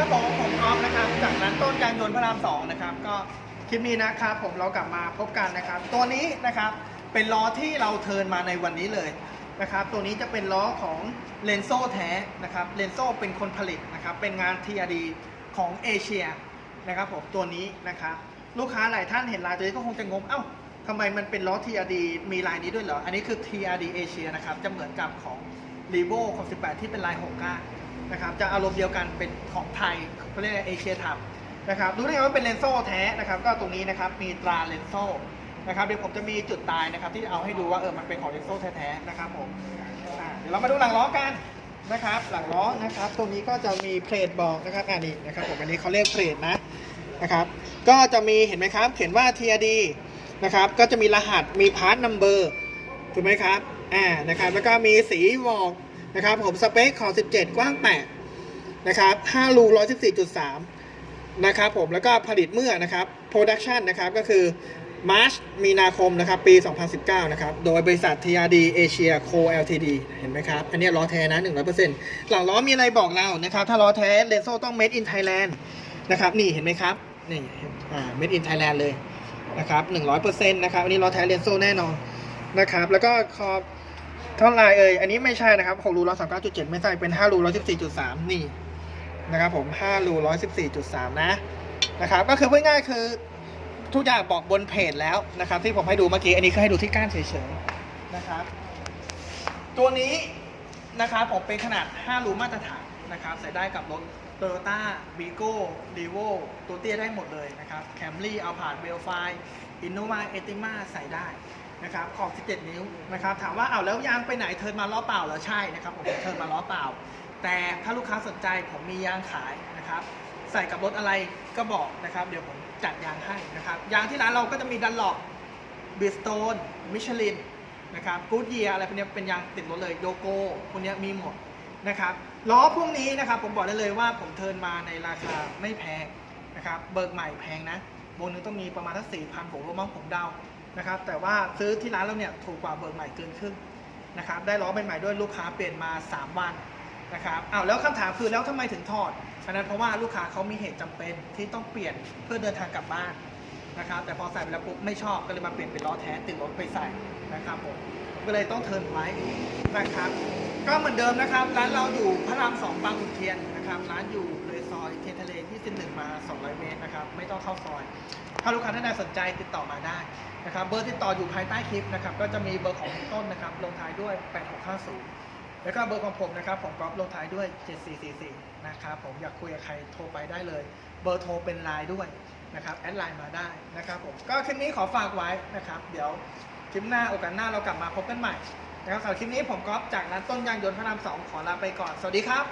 ครับผมผมกอฟนะครับจากนั้นต้นยางยนต์พระรามสองนะครับก็คลิปนี้นะครับผมเรากลับมาพบกันนะครับ ตัวนี้นะครับเป็นล้อที่เราเทินมาในวันนี้เลยนะครับ ตัวนี้จะเป็นล้อของเลนโซแท้นะครับเลนโซเป็นคนผลิตนะครับ เป็นงาน TRD ของเอเชียนะครับผมตัวนี้นะครับ ลูกค้าหลายท่านเห็นลายตัวนี้ก็คงจะงงเอ้าทำไมมันเป็นล้อ TRD มีลายนี้ด้วยเหรอ อันนี้คือ TRD เอเชียนะครับจะเหมือนกับของ r e v o ของ 18 ที่เป็นลาย69 นะครับจะอารมณ์เดียวกันเป็นของไทยเขาเรียกเอเชียทับนะครับรู้ได้ไงว่าเป็นเลนโซ่แท้นะครับ ก็ตรงนี้นะครับมีตราเลนโซ่นะครับเดี๋ยวผมจะมีจุดตายนะครับ ที่เอาให้ดูว่าเออมันเป็นของเลนโซ่แท้ๆนะครับผมเดี๋ยวเรามาดูหลังล้อกันนะครับ หลังล้อนะครับตรงนี้ก็จะมีเพลทบอกนะครับอ่านี่นะครับผมอันนี้เขาเรียกเพลทนะนะครับ ก็จะมีเห็นไหมครับ เขียนว่า TRD นะครับ ก็จะมีรหัสมีพาร์ทนัมเบอร์ถูกไหมครับอ่านะครับแล้วก็มีสีบอก นะครับผมสเปคของ 17 กว้าง 8 นะครับ5รู114.3 นะครับผมแล้วก็ผลิตเมื่อนะครับ Production นะครับก็คือมาร์ชมีนาคมนะครับปี 2019 นะครับ โดยบริษัท TRD Asia Co Ltd เห็นไหมครับ อันนี้ล้อแท้นะ 100%หลังล้อมีอะไรบอกเรานะครับ ถ้าล้อแท้เลนโซต้อง Made in Thailand นะครับ นี่เห็นไหมครับ นี่อ่า Made in Thailand เลยนะครับ 100%นะครับ อันนี้ล้อแท้เลนโซแน่นอนนะครับ แล้วก็ขอบ เท่าไหรเอ่ย อันนี้ไม่ใช่นะครับ6รู139.7ไม่ใช่ เป็น5รู114.3นี่นะครับผม5รู114.3นะนะครับ ก็คือพูดง่ายคือทุกอย่างบอกบนเพจแล้วนะครับ ที่ผมให้ดูเมื่อกี้ อันนี้ก็ให้ดูที่ก้านเฉยๆนะครับ ตัวนี้นะครับผมเป็นขนาด 5 รูมาตรฐานนะครับ ใส่ได้กับรถ Toyota v i g o d e v o ตัวเตี้ยได้หมดเลยนะครับ Camry Alphard v e l f i Innova Etima ใส่ได้ นะครับขอบ 17 นิ้วนะครับถามว่าเอาแล้วยางไปไหนเทิร์นมาล้อเปล่าเหรอใช่นะครับผมเทิร์นมาล้อเปล่า แต่ถ้าลูกค้าสนใจผมมียางขายนะครับใส่กับรถอะไรก็บอกนะครับ เดี๋ยวผมจัดยางให้นะครับยางที่ร้านเราก็จะมีดันหลอกบิสโตนมิชลินนะครับกูดเยียอะไรพวกนี้เป็นยางติดรถเลยโยโกพวกนี้มีหมดนะครับล้อพวกนี้นะครับผมบอกได้เลยว่าผมเทิร์นมาในราคาไม่แพงนะครับเบิกใหม่แพงนะโบนึงต้องมีประมาณทั้งสี่พันผมรู้มั้งผมเดา นะครับแต่ว่าซื้อที่ร้านเราเนี่ยถูกกว่าเบิกใหม่เกินครึ่งนะครับได้ล้อเป็นใหม่ด้วยลูกค้าเปลี่ยนมา 3 วันนะครับอ้าวแล้วคำถามคือแล้วทำไมถึงถอดอันนั้นเพราะว่าลูกค้าเขามีเหตุจำเป็นที่ต้องเปลี่ยนเพื่อเดินทางกลับบ้านนะครับแต่พอใส่ไปแล้วปุ๊บไม่ชอบก็เลยมาเปลี่ยนเป็นล้อแท้ติดรถไปใส่นะครับผมก็เลยต้องเทิร์นไว้นะครับก็เหมือนเดิมนะครับร้านเราอยู่พระรามสองบางขุนเทียนนะครับร้านอยู่เลยซอยเทียนทะเลที่สิบหนึ่งมา 200 เมตรนะครับไม่ต้องเข้าซอย ถ้าลูกค้าท่านใดสนใจติดต่อมาได้นะครับเบอร์ติดต่ออยู่ภายใต้คลิปนะครับก็จะมีเบอร์ของพี่ต้นนะครับลงท้ายด้วย 8650 แล้วก็เบอร์ของผมนะครับผมก๊อฟลงท้ายด้วย 7444นะครับผมอยากคุยกับใครโทรไปได้เลย เบอร์โทรเป็นไลน์ด้วยนะครับแอดไลน์มาได้นะครับผมก็คลิปนี้ขอฝากไว้นะครับเดี๋ยวคลิปหน้าโอกาสหน้าเรากลับมาพบกันใหม่นะครับสำหรับคลิปนี้ผมก๊อฟจากร้านต้นยางยนต์พระรามสองขอลาไปก่อน สวัสดีครับ